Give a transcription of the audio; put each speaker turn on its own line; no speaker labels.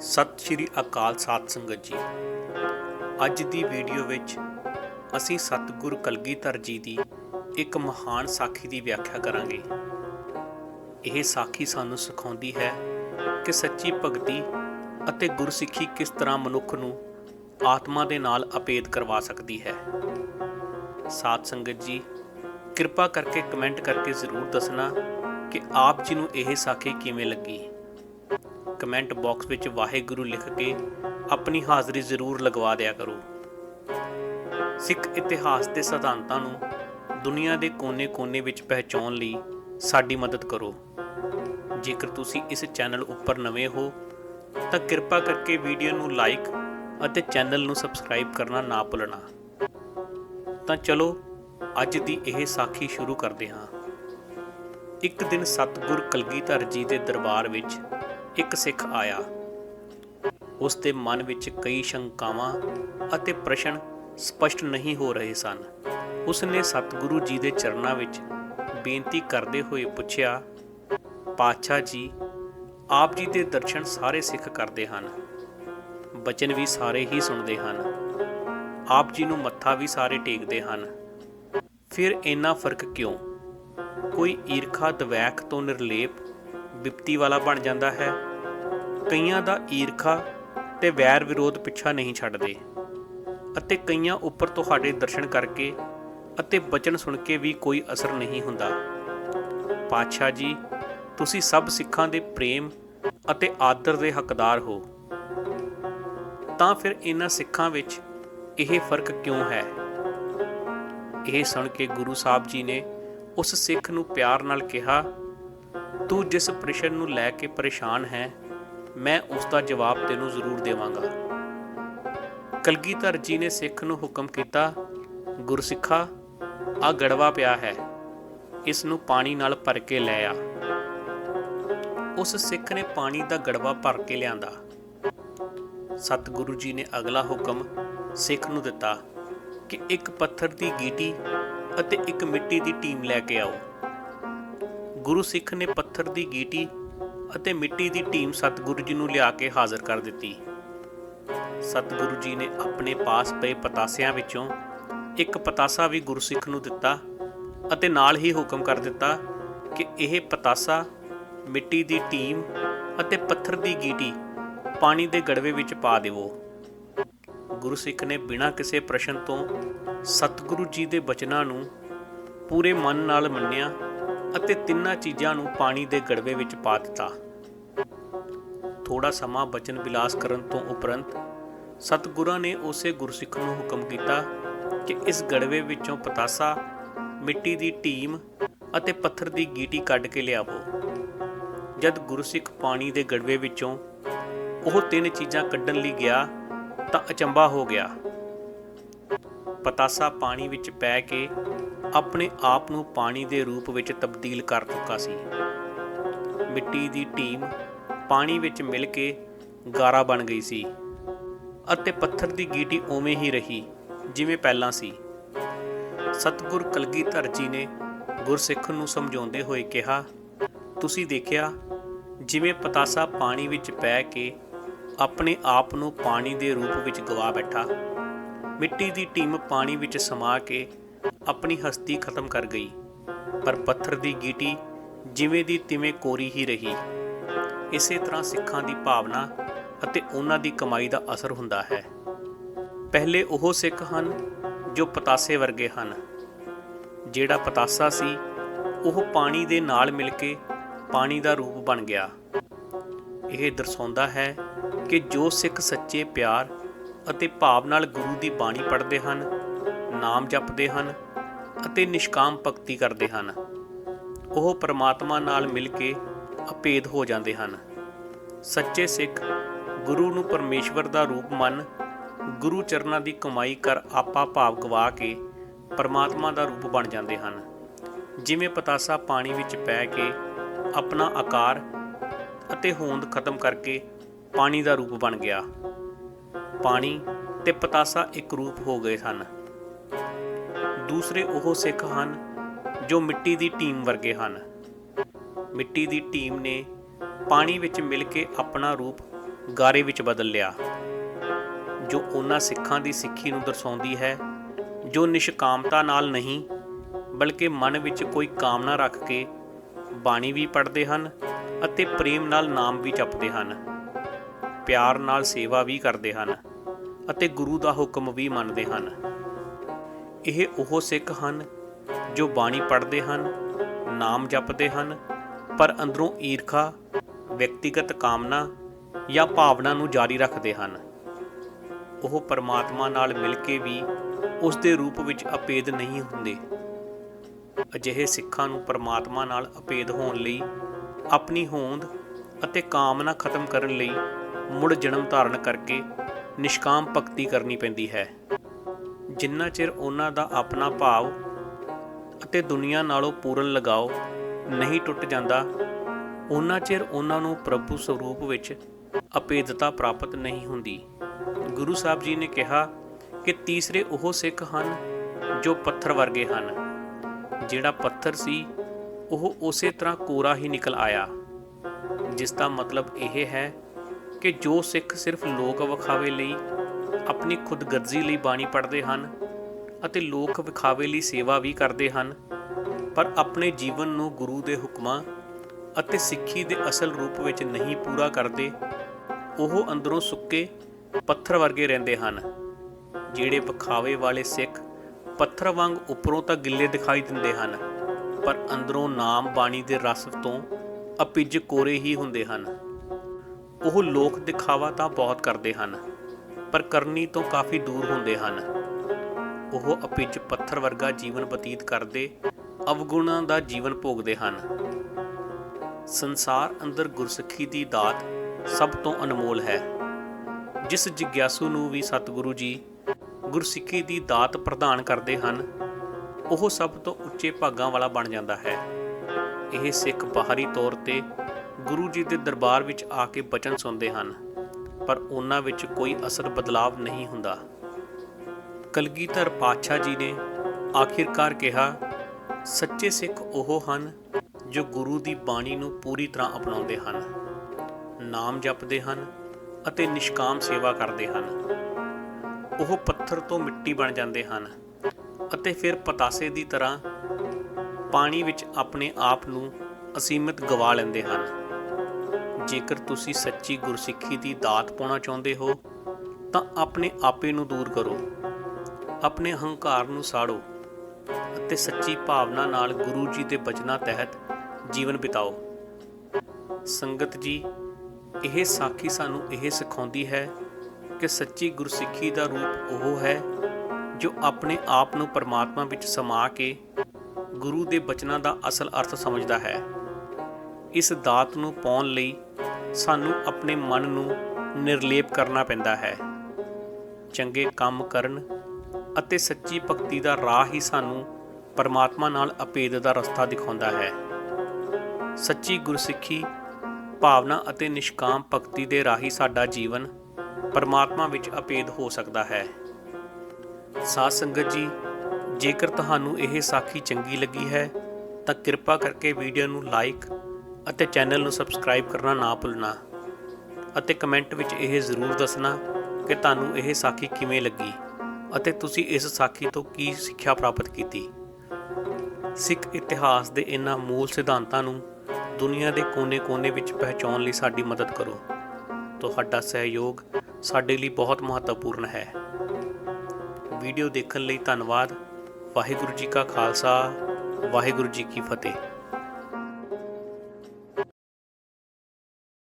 ਸਤਿ ਸ਼੍ਰੀ ਅਕਾਲ ਸਾਧ ਸੰਗਤ ਜੀ। ਅੱਜ ਦੀ ਵੀਡੀਓ ਵਿੱਚ ਅਸੀਂ ਸਤਿਗੁਰ ਕਲਗੀਧਰ ਜੀ ਦੀ ਇੱਕ ਮਹਾਨ ਸਾਖੀ ਦੀ ਵਿਆਖਿਆ ਕਰਾਂਗੇ। ਇਹ ਸਾਖੀ ਸਾਨੂੰ ਸਿਖਾਉਂਦੀ ਹੈ ਕਿ ਸੱਚੀ ਭਗਤੀ ਅਤੇ ਗੁਰਸਿੱਖੀ ਕਿਸ ਤਰ੍ਹਾਂ ਮਨੁੱਖ ਨੂੰ ਆਤਮਾ ਦੇ ਨਾਲ ਅਪੇਧ ਕਰਵਾ ਸਕਦੀ ਹੈ। ਸਾਧ ਸੰਗਤ ਜੀ, ਕਿਰਪਾ ਕਰਕੇ ਕਮੈਂਟ ਕਰਕੇ ਜ਼ਰੂਰ ਦੱਸਣਾ ਕਿ ਆਪ ਜੀ ਨੂੰ ਇਹ ਸਾਖੀ ਕਿਵੇਂ ਲੱਗੀ? ਕਮੈਂਟ ਬਾਕਸ ਵਿੱਚ ਵਾਹਿਗੁਰੂ ਲਿਖ ਕੇ ਆਪਣੀ ਹਾਜ਼ਰੀ ਜ਼ਰੂਰ ਲਗਵਾ ਦਿਆ ਕਰੋ। ਸਿੱਖ ਇਤਿਹਾਸ ਦੇ ਸਿਧਾਂਤਾਂ ਨੂੰ ਦੁਨੀਆ ਦੇ ਕੋਨੇ-ਕੋਨੇ ਵਿੱਚ ਪਹੁੰਚਾਉਣ ਲਈ ਸਾਡੀ ਮਦਦ ਕਰੋ। ਜੇਕਰ ਤੁਸੀਂ ਇਸ ਚੈਨਲ ਉੱਪਰ ਨਵੇਂ ਹੋ, ਤਾਂ ਕਿਰਪਾ ਕਰਕੇ ਵੀਡੀਓ ਨੂੰ ਲਾਈਕ ਅਤੇ ਚੈਨਲ ਨੂੰ ਸਬਸਕ੍ਰਾਈਬ ਕਰਨਾ ਨਾ ਭੁੱਲਣਾ। ਤਾਂ ਚਲੋ, ਅੱਜ ਦੀ ਇਹ ਸਾਖੀ ਸ਼ੁਰੂ ਕਰਦੇ ਹਾਂ। ਇੱਕ ਦਿਨ ਸਤਿਗੁਰ ਕਲਗੀਧਰ ਜੀ ਦੇ ਦਰਬਾਰ ਵਿੱਚ ਇੱਕ ਸਿੱਖ ਆਇਆ। ਉਸ ਦੇ ਮਨ ਵਿੱਚ ਕਈ ਸ਼ੰਕਾਵਾਂ ਅਤੇ ਪ੍ਰਸ਼ਨ ਸਪਸ਼ਟ ਨਹੀਂ ਹੋ ਰਹੇ ਸਨ। ਉਸ ਨੇ ਸਤਿਗੁਰੂ ਜੀ ਦੇ ਚਰਨਾਂ ਵਿੱਚ ਬੇਨਤੀ ਕਰਦੇ ਹੋਏ ਪੁੱਛਿਆ, ਪਾਤਸ਼ਾਹ ਜੀ, ਆਪ ਜੀ ਦੇ ਦਰਸ਼ਨ ਸਾਰੇ ਸਿੱਖ ਕਰਦੇ ਹਨ। ਬਚਨ ਵੀ ਸਾਰੇ ਹੀ ਸੁਣਦੇ ਹਨ। ਆਪ ਜੀ ਨੂੰ ਮੱਥਾ ਵੀ ਸਾਰੇ ਟੇਕਦੇ ਹਨ। ਫਿਰ ਇੰਨਾ ਫ਼ਰਕ ਕਿਉਂ? ਕੋਈ ਈਰਖਾ ਦਵੈਖ ਤੋਂ ਨਿਰਲੇਪ ਵਿਪਤੀ ਵਾਲਾ ਬਣ ਜਾਂਦਾ ਹੈ। ਕਈਆਂ ਦਾ ਈਰਖਾ ਤੇ ਵੈਰ ਵਿਰੋਧ ਪਿੱਛਾ ਨਹੀਂ ਛੱਡਦੇ ਅਤੇ ਕਈਆਂ ਉੱਪਰ ਤੁਹਾਡੇ ਦਰਸ਼ਨ ਕਰਕੇ ਅਤੇ ਬਚਨ ਸੁਣ ਕੇ ਵੀ ਕੋਈ ਅਸਰ ਨਹੀਂ ਹੁੰਦਾ। ਪਾਤਸ਼ਾਹ ਜੀ, ਤੁਸੀਂ ਸਭ ਸਿੱਖਾਂ ਦੇ ਪ੍ਰੇਮ ਅਤੇ ਆਦਰ ਦੇ ਹੱਕਦਾਰ ਹੋ। ਤਾਂ ਫਿਰ ਇਹਨਾਂ ਸਿੱਖਾਂ ਵਿੱਚ ਇਹ ਫ਼ਰਕ ਕਿਉਂ ਹੈ? ਇਹ ਸੁਣ ਕੇ ਗੁਰੂ ਸਾਹਿਬ ਜੀ ਨੇ ਉਸ ਸਿੱਖ ਨੂੰ ਪਿਆਰ ਨਾਲ ਕਿਹਾ, ਤੂੰ ਜਿਸ ਪ੍ਰਸ਼ਨ ਨੂੰ ਲੈ ਕੇ ਪਰੇਸ਼ਾਨ ਹੈ, ਮੈਂ ਉਸ ਦਾ ਜਵਾਬ ਤੈਨੂੰ ਜ਼ਰੂਰ ਦੇਵਾਂਗਾ। ਕਲਗੀਧਰ ਜੀ ਨੇ ਸਿੱਖ ਨੂੰ ਹੁਕਮ ਕੀਤਾ, ਗੁਰਸਿੱਖਾ, ਆ ਗੜਵਾ ਪਿਆ ਹੈ, ਇਸ ਨੂੰ ਪਾਣੀ ਨਾਲ ਭਰ ਕੇ ਲੈ ਆ। ਉਸ ਸਿੱਖ ਨੇ ਪਾਣੀ ਦਾ ਗੜਵਾ ਭਰ ਕੇ ਲਿਆਂਦਾ। ਸਤਿਗੁਰੂ ਜੀ ਨੇ ਅਗਲਾ ਹੁਕਮ ਸਿੱਖ ਨੂੰ ਦਿੱਤਾ ਕਿ ਇੱਕ ਪੱਥਰ ਦੀ ਗੀਟੀ ਅਤੇ ਇੱਕ ਮਿੱਟੀ ਦੀ ਟੀਮ ਲੈ ਕੇ ਆਓ। ਗੁਰੂ ਸਿੱਖ ਨੇ ਪੱਥਰ ਦੀ ਗੀਟੀ ਅਤੇ ਮਿੱਟੀ ਦੀ ਟੀਮ ਸਤਿਗੁਰੂ ਜੀ ਨੂੰ ਲਿਆ ਕੇ ਹਾਜ਼ਰ ਕਰ ਦਿੱਤੀ। ਸਤਿਗੁਰੂ ਜੀ ਨੇ ਆਪਣੇ ਪਾਸ ਪਏ ਪਤਾਸਿਆਂ ਵਿੱਚੋਂ ਇੱਕ ਪਤਾਸਾ ਵੀ ਗੁਰਸਿੱਖ ਨੂੰ ਦਿੱਤਾ ਅਤੇ ਨਾਲ ਹੀ ਹੁਕਮ ਕਰ ਦਿੱਤਾ ਕਿ ਇਹ ਪਤਾਸਾ ਮਿੱਟੀ ਦੀ ਟੀਮ ਅਤੇ ਪੱਥਰ ਦੀ ਗੀਟੀ ਪਾਣੀ ਦੇ ਗੜਵੇ ਵਿੱਚ ਪਾ ਦੇਵੋ। ਗੁਰਸਿੱਖ ਨੇ ਬਿਨਾਂ ਕਿਸੇ ਪ੍ਰਸ਼ਨ ਤੋਂ ਸਤਿਗੁਰੂ ਜੀ ਦੇ ਬਚਨਾਂ ਨੂੰ ਪੂਰੇ ਮਨ ਨਾਲ ਮੰਨਿਆ ਅਤੇ ਤਿੰਨਾਂ ਚੀਜ਼ਾਂ ਨੂੰ ਪਾਣੀ ਦੇ ਗੜਵੇ ਵਿੱਚ ਪਾ ਦਿੱਤਾ। ਥੋੜਾ ਸਮਾਂ ਬਚਨ ਵਿਲਾਸ ਕਰਨ ਤੋਂ ਉਪਰੰਤ ਸਤਿਗੁਰਾਂ ਨੇ ਉਸੇ ਗੁਰਸਿੱਖ ਨੂੰ ਹੁਕਮ ਕੀਤਾ ਕਿ ਇਸ ਗੜਵੇ ਵਿੱਚੋਂ ਪਤਾਸਾ, ਮਿੱਟੀ ਦੀ ਟੀਮ ਅਤੇ ਪੱਥਰ ਦੀ ਗੀਟੀ ਕੱਢ ਕੇ ਲਿਆਵੋ। ਜਦ ਗੁਰਸਿੱਖ ਪਾਣੀ ਦੇ ਗੜਵੇ ਵਿੱਚੋਂ ਉਹ ਤਿੰਨ ਚੀਜ਼ਾਂ ਕੱਢਣ ਲਈ ਗਿਆ ਤਾਂ ਅਚੰਭਾ ਹੋ ਗਿਆ। ਪਤਾਸਾ ਪਾਣੀ ਵਿੱਚ ਪੈ ਕੇ ਆਪਣੇ ਆਪ ਨੂੰ ਪਾਣੀ ਦੇ ਰੂਪ ਵਿੱਚ ਤਬਦੀਲ ਕਰ ਚੁੱਕਾ ਸੀ। ਮਿੱਟੀ ਦੀ ਟੀਮ ਪਾਣੀ ਵਿੱਚ ਮਿਲ ਕੇ ਗਾਰਾ ਬਣ ਗਈ ਸੀ ਅਤੇ ਪੱਥਰ ਦੀ ਗੀਟੀ ਉਵੇਂ ਹੀ ਰਹੀ ਜਿਵੇਂ ਪਹਿਲਾਂ ਸੀ। ਸਤਿਗੁਰ ਕਲਗੀਧਰ ਜੀ ਨੇ ਗੁਰਸਿੱਖ ਨੂੰ ਸਮਝਾਉਂਦੇ ਹੋਏ ਕਿਹਾ, ਤੁਸੀਂ ਦੇਖਿਆ ਜਿਵੇਂ ਪਤਾਸਾ ਪਾਣੀ ਵਿੱਚ ਪੈ ਕੇ ਆਪਣੇ ਆਪ ਨੂੰ ਪਾਣੀ ਦੇ ਰੂਪ ਵਿੱਚ ਗਵਾ ਬੈਠਾ। ਮਿੱਟੀ ਦੀ ਟੀਮ ਪਾਣੀ ਵਿੱਚ ਸਮਾ ਕੇ ਆਪਣੀ ਹਸਤੀ ਖਤਮ ਕਰ ਗਈ। ਪਰ ਪੱਥਰ ਦੀ ਗੀਟੀ ਜਿਵੇਂ ਦੀ ਤਿਵੇਂ ਕੋਰੀ ਹੀ ਰਹੀ। ਇਸੇ ਤਰ੍ਹਾਂ ਸਿੱਖਾਂ ਦੀ ਭਾਵਨਾ ਅਤੇ ਉਹਨਾਂ ਦੀ ਕਮਾਈ ਦਾ ਅਸਰ ਹੁੰਦਾ ਹੈ। ਪਹਿਲੇ ਉਹ ਸਿੱਖ ਹਨ ਜੋ ਪਤਾਸੇ ਵਰਗੇ ਹਨ। ਜਿਹੜਾ ਪਤਾਸਾ ਸੀ, ਉਹ ਪਾਣੀ ਦੇ ਨਾਲ ਮਿਲ ਕੇ ਪਾਣੀ ਦਾ ਰੂਪ ਬਣ ਗਿਆ। ਇਹ ਦਰਸਾਉਂਦਾ ਹੈ ਕਿ ਜੋ ਸਿੱਖ ਸੱਚੇ ਪਿਆਰ ਅਤੇ ਭਾਵ ਨਾਲ ਗੁਰੂ ਦੀ ਬਾਣੀ ਪੜ੍ਹਦੇ ਹਨ, ਨਾਮ ਜਪਦੇ ਹਨ ਅਤੇ ਨਿਸ਼ਕਾਮ ਭਗਤੀ ਕਰਦੇ ਹਨ। ਉਹ ਪਰਮਾਤਮਾ ਨਾਲ ਮਿਲ ਕੇ ਅਪੇਧ ਹੋ ਜਾਂਦੇ ਹਨ। ਸੱਚੇ ਸਿੱਖ ਗੁਰੂ ਨੂੰ ਪਰਮੇਸ਼ਵਰ ਦਾ ਰੂਪ ਮੰਨ ਗੁਰੂ ਚਰਨਾਂ ਦੀ ਕਮਾਈ ਕਰ ਆਪਾ ਭਾਵ ਗਵਾ ਕੇ ਪਰਮਾਤਮਾ ਦਾ ਰੂਪ ਬਣ ਜਾਂਦੇ ਹਨ। ਜਿਵੇਂ ਪਤਾਸਾ ਪਾਣੀ ਵਿੱਚ ਪੈ ਕੇ ਆਪਣਾ ਆਕਾਰ ਅਤੇ ਹੋਂਦ ਖਤਮ ਕਰਕੇ ਪਾਣੀ ਦਾ ਰੂਪ ਬਣ ਗਿਆ। ਪਾਣੀ ਤੇ ਪਤਾਸਾ ਇੱਕ ਰੂਪ ਹੋ ਗਏ ਹਨ ਦੂਸਰੇ ਉਹ ਸਿੱਖ ਹਨ ਜੋ ਮਿੱਟੀ ਦੀ ਟੀਮ ਵਰਗੇ ਹਨ। ਮਿੱਟੀ ਦੀ ਟੀਮ ਨੇ ਪਾਣੀ ਵਿੱਚ ਮਿਲ ਕੇ ਆਪਣਾ ਰੂਪ ਗਾਰੇ ਵਿੱਚ ਬਦਲ ਲਿਆ। ਜੋ ਉਹਨਾਂ ਸਿੱਖਾਂ ਦੀ ਸਿੱਖੀ ਨੂੰ ਦਰਸਾਉਂਦੀ ਹੈ, ਜੋ ਨਿਸ਼ਕਾਮਤਾ ਨਾਲ ਨਹੀਂ, ਬਲਕਿ ਮਨ ਵਿੱਚ ਕੋਈ ਕਾਮਨਾ ਰੱਖ ਕੇ ਬਾਣੀ ਵੀ ਪੜ੍ਹਦੇ ਹਨ ਅਤੇ ਪ੍ਰੇਮ ਨਾਲ ਨਾਮ ਵੀ ਜਪਦੇ ਹਨ। ਪਿਆਰ ਨਾਲ ਸੇਵਾ ਵੀ ਕਰਦੇ ਹਨ ਅਤੇ ਗੁਰੂ ਦਾ ਹੁਕਮ ਵੀ ਮੰਨਦੇ ਹਨ। ਇਹ ਉਹ ਸਿੱਖ ਹਨ ਜੋ ਬਾਣੀ ਪੜ੍ਹਦੇ ਹਨ, ਨਾਮ ਜਪਦੇ ਹਨ, ਪਰ ਅੰਦਰੋਂ ਈਰਖਾ, ਵਿਅਕਤੀਗਤ ਕਾਮਨਾ ਜਾਂ ਭਾਵਨਾ ਨੂੰ ਜਾਰੀ ਰੱਖਦੇ ਹਨ। ਉਹ ਪਰਮਾਤਮਾ ਨਾਲ ਮਿਲ ਕੇ ਵੀ ਉਸ ਦੇ ਰੂਪ ਵਿੱਚ ਅਪੇਦ ਨਹੀਂ ਹੁੰਦੇ। ਅਜਿਹੇ ਸਿੱਖਾਂ ਨੂੰ ਪਰਮਾਤਮਾ ਨਾਲ ਅਪੇਦ ਹੋਣ ਲਈ, ਆਪਣੀ ਹੋਂਦ ਅਤੇ ਕਾਮਨਾ ਖਤਮ ਕਰਨ ਲਈ ਮੁੜ ਜਨਮ ਧਾਰਨ ਕਰਕੇ ਨਿਸ਼ਕਾਮ ਭਗਤੀ ਕਰਨੀ ਪੈਂਦੀ ਹੈ। ਜਿੰਨਾ ਚਿਰ ਉਹਨਾਂ ਦਾ ਆਪਣਾ ਭਾਵ ਅਤੇ ਦੁਨੀਆ ਨਾਲੋਂ ਪੂਰਨ ਲਗਾਓ ਨਹੀਂ ਟੁੱਟ ਜਾਂਦਾ, ਉਹਨਾਂ ਚਿਰ ਉਹਨਾਂ ਨੂੰ ਪ੍ਰਭੂ ਸਰੂਪ ਵਿੱਚ ਅਪੇਦਤਾ ਪ੍ਰਾਪਤ ਨਹੀਂ ਹੁੰਦੀ। ਗੁਰੂ ਸਾਹਿਬ ਜੀ ਨੇ ਕਿਹਾ ਕਿ ਤੀਸਰੇ ਉਹ ਸਿੱਖ ਹਨ ਜੋ ਪੱਥਰ ਵਰਗੇ ਹਨ। ਜਿਹੜਾ ਪੱਥਰ ਸੀ, ਉਹ ਉਸੇ ਤਰ੍ਹਾਂ ਕੋਰਾ ਹੀ ਨਿਕਲ ਆਇਆ। ਜਿਸ ਦਾ ਮਤਲਬ ਇਹ ਹੈ ਕਿ ਜੋ ਸਿੱਖ ਸਿਰਫ ਲੋਕ ਵਿਖਾਵੇ ਲਈ, ਆਪਣੀ ਖੁਦਗਰਜ਼ੀ ਲਈ ਬਾਣੀ ਪੜ੍ਹਦੇ ਹਨ ਅਤੇ ਲੋਕ ਵਿਖਾਵੇ ਲਈ ਸੇਵਾ ਵੀ ਕਰਦੇ ਹਨ, ਪਰ ਆਪਣੇ ਜੀਵਨ ਨੂੰ ਗੁਰੂ ਦੇ ਹੁਕਮਾਂ ਅਤੇ ਸਿੱਖੀ ਦੇ ਅਸਲ ਰੂਪ ਵਿੱਚ ਨਹੀਂ ਪੂਰਾ ਕਰਦੇ, ਉਹ ਅੰਦਰੋਂ ਸੁੱਕੇ ਪੱਥਰ ਵਰਗੇ ਰਹਿੰਦੇ ਹਨ, ਜਿਹੜੇ ਵਿਖਾਵੇ ਵਾਲੇ ਸਿੱਖ ਪੱਥਰ ਵਾਂਗ ਉੱਪਰੋਂ ਤਾਂ ਗਿੱਲੇ ਦਿਖਾਈ ਦਿੰਦੇ ਹਨ, ਪਰ ਅੰਦਰੋਂ ਨਾਮ ਬਾਣੀ ਦੇ ਰਸ ਤੋਂ ਅਪਿੱਜ ਕੋਰੇ ਹੀ ਹੁੰਦੇ ਹਨ। ਉਹ ਲੋਕ ਦਿਖਾਵਾ ਤਾਂ ਬਹੁਤ ਕਰਦੇ ਹਨ, ਪਰ ਕਰਨੀ ਤੋਂ ਕਾਫੀ ਦੂਰ ਹੁੰਦੇ ਹਨ। ਉਹ ਅਪਿੱਜ ਪੱਥਰ ਵਰਗਾ ਜੀਵਨ ਬਤੀਤ ਕਰਦੇ, ਅਵਗੁਣਾਂ ਦਾ ਜੀਵਨ ਭੋਗਦੇ ਹਨ। ਸੰਸਾਰ ਅੰਦਰ ਗੁਰਸਿੱਖੀ ਦੀ ਦਾਤ ਸਭ ਤੋਂ ਅਨਮੋਲ ਹੈ। ਜਿਸ ਜਿਗਿਆਸੂ ਨੂੰ ਵੀ ਸਤਿਗੁਰੂ ਜੀ ਗੁਰਸਿੱਖੀ ਦੀ ਦਾਤ ਪ੍ਰਦਾਨ ਕਰਦੇ ਹਨ, ਉਹ ਸਭ ਤੋਂ ਉੱਚੇ ਭਾਗਾਂ ਵਾਲਾ ਬਣ ਜਾਂਦਾ ਹੈ। ਇਹ ਸਿੱਖ ਬਾਹਰੀ ਤੌਰ ਤੇ ਗੁਰੂ ਜੀ ਦੇ ਦਰਬਾਰ ਵਿੱਚ ਆ ਕੇ ਬਚਨ ਸੁਣਦੇ ਹਨ, ਪਰ ਉਹਨਾਂ ਵਿੱਚ ਕੋਈ ਅਸਰ ਬਦਲਾਵ ਨਹੀਂ ਹੁੰਦਾ। ਕਲਗੀਧਰ ਪਾਤਸ਼ਾਹ ਜੀ ਨੇ ਆਖਿਰਕਾਰ ਕਿਹਾ, ਸੱਚੇ ਸਿੱਖ ਉਹ ਹਨ ਜੋ ਗੁਰੂ ਦੀ ਬਾਣੀ ਨੂੰ ਪੂਰੀ ਤਰ੍ਹਾਂ ਅਪਣਾਉਂਦੇ ਹਨ, ਨਾਮ ਜਪਦੇ ਹਨ ਅਤੇ ਨਿਸ਼ਕਾਮ ਸੇਵਾ ਕਰਦੇ ਹਨ। ਉਹ ਪੱਥਰ ਤੋਂ ਮਿੱਟੀ ਬਣ ਜਾਂਦੇ ਹਨ ਅਤੇ ਫਿਰ ਪਤਾਸੇ ਦੀ ਤਰ੍ਹਾਂ ਪਾਣੀ ਵਿੱਚ ਆਪਣੇ ਆਪ ਨੂੰ ਅਸੀਮਿਤ ਗਵਾ ਲੈਂਦੇ ਹਨ। ਜੇਕਰ ਤੁਸੀਂ ਸੱਚੀ ਗੁਰਸਿੱਖੀ ਦੀ ਦਾਤ ਪਾਉਣਾ ਚਾਹੁੰਦੇ ਹੋ, ਤਾਂ ਆਪਣੇ ਆਪੇ ਨੂੰ ਦੂਰ ਕਰੋ। ਆਪਣੇ ਹੰਕਾਰ ਨੂੰ ਸਾੜੋ ਅਤੇ ਸੱਚੀ ਭਾਵਨਾ ਨਾਲ ਗੁਰੂ ਜੀ ਦੇ ਬਚਨਾਂ ਤਹਿਤ ਜੀਵਨ ਬਿਤਾਓ। ਸੰਗਤ ਜੀ, ਇਹ ਸਾਖੀ ਸਾਨੂੰ ਇਹ ਸਿਖਾਉਂਦੀ ਹੈ ਕਿ ਸੱਚੀ ਗੁਰਸਿੱਖੀ ਦਾ ਰੂਪ ਉਹ ਹੈ ਜੋ ਆਪਣੇ ਆਪ ਨੂੰ ਪਰਮਾਤਮਾ ਵਿੱਚ ਸਮਾ ਕੇ ਗੁਰੂ ਦੇ ਬਚਨਾਂ ਦਾ ਅਸਲ ਅਰਥ ਸਮਝਦਾ ਹੈ। ਇਸ ਦਾਤ ਨੂੰ ਪਾਉਣ ਲਈ ਸਾਨੂੰ ਆਪਣੇ ਮਨ ਨੂੰ ਨਿਰਲੇਪ ਕਰਨਾ ਪੈਂਦਾ ਹੈ। ਚੰਗੇ ਕੰਮ ਕਰਨ ਅਤੇ ਸੱਚੀ ਭਗਤੀ ਦਾ ਰਾਹ ਹੀ ਸਾਨੂੰ ਪਰਮਾਤਮਾ ਨਾਲ ਅਪੇਦ ਦਾ ਰਸਤਾ ਦਿਖਾਉਂਦਾ ਹੈ। ਸੱਚੀ ਗੁਰਸਿੱਖੀ, ਭਾਵਨਾ ਅਤੇ ਨਿਸ਼ਕਾਮ ਭਗਤੀ ਦੇ ਰਾਹੀ ਸਾਡਾ ਜੀਵਨ ਪਰਮਾਤਮਾ ਵਿੱਚ ਅਪੇਦ ਹੋ ਸਕਦਾ ਹੈ। ਸਾਧ ਸੰਗਤ ਜੀ, ਜੇਕਰ ਤੁਹਾਨੂੰ ਇਹ ਸਾਖੀ ਚੰਗੀ ਲੱਗੀ ਹੈ, ਤਾਂ ਕਿਰਪਾ ਕਰਕੇ ਵੀਡੀਓ ਨੂੰ ਲਾਈਕ ਅਤੇ ਚੈਨਲ ਨੂੰ ਸਬਸਕ੍ਰਾਈਬ ਕਰਨਾ ਨਾ ਭੁੱਲਣਾ ਅਤੇ ਕਮੈਂਟ ਵਿੱਚ ਇਹ ਜ਼ਰੂਰ ਦੱਸਣਾ ਕਿ ਤੁਹਾਨੂੰ ਇਹ ਸਾਖੀ ਕਿਵੇਂ ਲੱਗੀ ਅਤੇ ਤੁਸੀਂ ਇਸ ਸਾਖੀ ਤੋਂ ਕੀ ਸਿੱਖਿਆ ਪ੍ਰਾਪਤ ਕੀਤੀ। ਸਿੱਖ ਇਤਿਹਾਸ ਦੇ ਇਹਨਾਂ ਮੂਲ ਸਿਧਾਂਤਾਂ ਨੂੰ ਦੁਨੀਆ ਦੇ ਕੋਨੇ-ਕੋਨੇ ਵਿੱਚ ਪਹੁੰਚਾਉਣ ਲਈ ਸਾਡੀ ਮਦਦ ਕਰੋ। ਤੁਹਾਡਾ ਸਹਿਯੋਗ ਸਾਡੇ ਲਈ ਬਹੁਤ ਮਹੱਤਵਪੂਰਨ ਹੈ। ਵੀਡੀਓ ਦੇਖਣ ਲਈ ਧੰਨਵਾਦ। ਵਾਹਿਗੁਰੂ ਜੀ ਕਾ ਖਾਲਸਾ, ਵਾਹਿਗੁਰੂ ਜੀ ਕੀ ਫਤਿਹ।